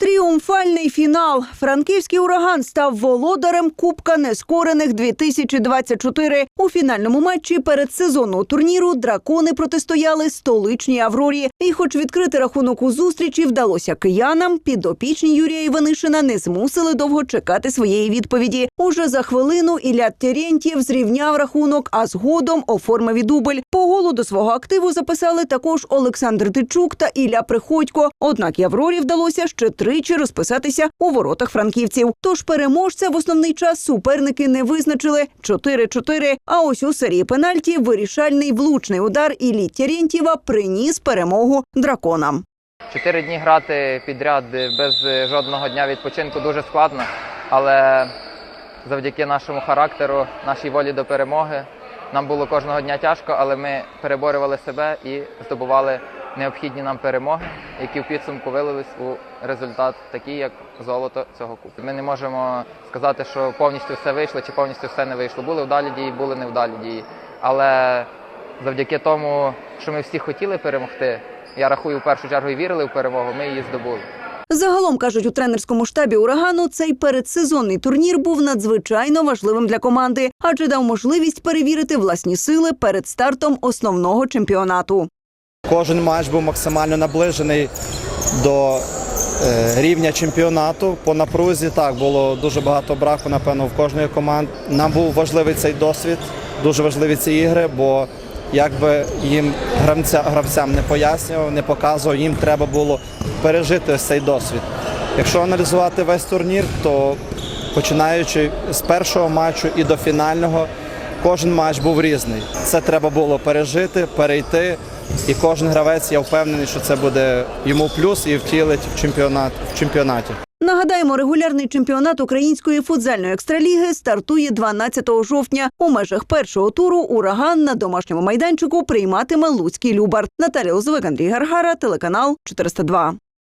Тріумфальний фінал. Франківський ураган став володарем Кубка нескорених 2024. У фінальному матчі передсезонного турніру дракони протистояли столичній Аврорі. І, хоч відкрити рахунок у зустрічі вдалося киянам, підопічні Юрія Іванишина не змусили довго чекати своєї відповіді. Уже за хвилину Ілля Терентьєв зрівняв рахунок, а згодом оформив і дубль. По голу до свого активу записали також Олександр Тичук та Ілля Приходько. Однак Яврорі вдалося ще тричі розписатися у воротах франківців. Тож переможця в основний час суперники не визначили 4-4. А ось у серії пенальті вирішальний влучний удар Іллі Терентьєва приніс перемогу драконам. Чотири дні грати підряд без жодного дня відпочинку дуже складно, але завдяки нашому характеру, нашій волі до перемоги, нам було кожного дня тяжко, але ми переборювали себе і здобували необхідні нам перемоги, які в підсумку вилились у результат такий, як золото цього кубку. Ми не можемо сказати, що повністю все вийшло чи повністю все не вийшло. Були вдалі дії, були невдалі дії. Але завдяки тому, що ми всі хотіли перемогти, я рахую, в першу чергу і вірили в перемогу, ми її здобули. Загалом кажуть у тренерському штабі урагану, цей передсезонний турнір був надзвичайно важливим для команди, адже дав можливість перевірити власні сили перед стартом основного чемпіонату. Кожен матч був максимально наближений до е, рівня чемпіонату. По напрузі так було дуже багато браку, напевно, в кожної команди. Нам був важливий цей досвід, дуже важливі ці ігри, бо якби їм гравця, гравцям не пояснював, не показував, їм треба було пережити ось цей досвід. Якщо аналізувати весь турнір, то починаючи з першого матчу і до фінального, кожен матч був різний. Це треба було пережити, перейти. І кожен гравець, я впевнений, що це буде йому плюс і втілить в чемпіонат в чемпіонаті. Нагадаємо, регулярний чемпіонат української футзальної екстраліги стартує 12 жовтня. У межах першого туру ураган на домашньому майданчику прийматиме Луцький Любар. Наталія Лозовик, Андрій Гаргара, телеканал 402.